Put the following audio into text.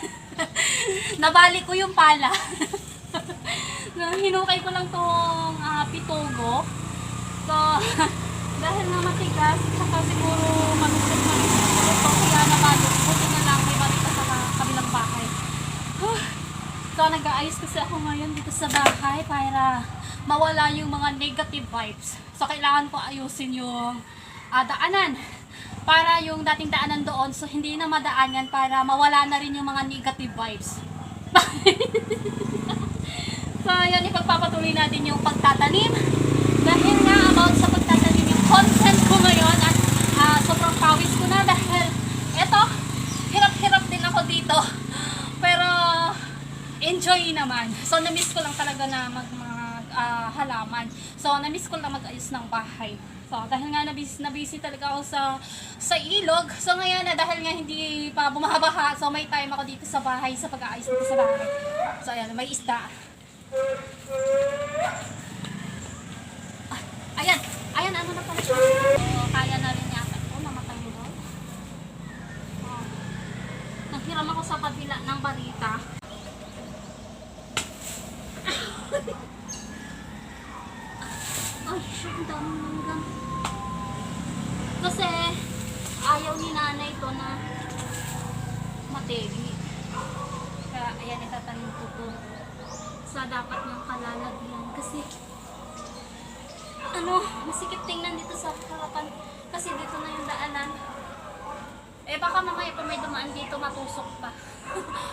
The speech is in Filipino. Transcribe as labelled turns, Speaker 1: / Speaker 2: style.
Speaker 1: Nabali ko yung pala. Hinukay ko lang tong ah, pitogo. So, dahil na matigas, saka siguro malupit na ito, kaya nabalo. Buti na lang may balik sa ka- kabilang bahay. So, nag-aayos kasi ako ngayon dito sa bahay para mawala yung mga negative vibes. So, kailangan ko ayusin yung ah, daanan. Para yung dating daanan doon, so hindi na madaan yan para mawala na rin yung mga negative vibes. so, yan, ipagpapatuloy natin yung pagtatanim. Dahil nga about sa pagtatanim yung content ko ngayon at ah, sobrang pawis ko na dahil eto, hirap-hirap din ako dito. Pero, enjoy naman. So, na-miss ko lang talaga na mag mga ah, halaman. So, na-miss ko lang mag-ayos ng bahay. So, dahil nga nabis, nabisi talaga ako sa sa ilog. So, ngayon na dahil nga hindi pa bumabaha, so may time ako dito sa bahay sa pag-aayos dito sa bahay. So, ayan, may isda. Ah, ayan, ayan, ano na pala siya. So, kaya na rin yata ito, namatay mo. Oh. Naghiram ako sa kabila ng barita. Ay, shit, ang dami ng gam. Kasi, ayaw ni nanay ito na mategi. Kaya, ayan, itatanim ko to sa dapat niyang kalalagyan. Kasi, ano, masikip tingnan dito sa harapan. Kasi dito na yung daanan. Eh, baka mamaya pa may dumaan dito, matusok pa.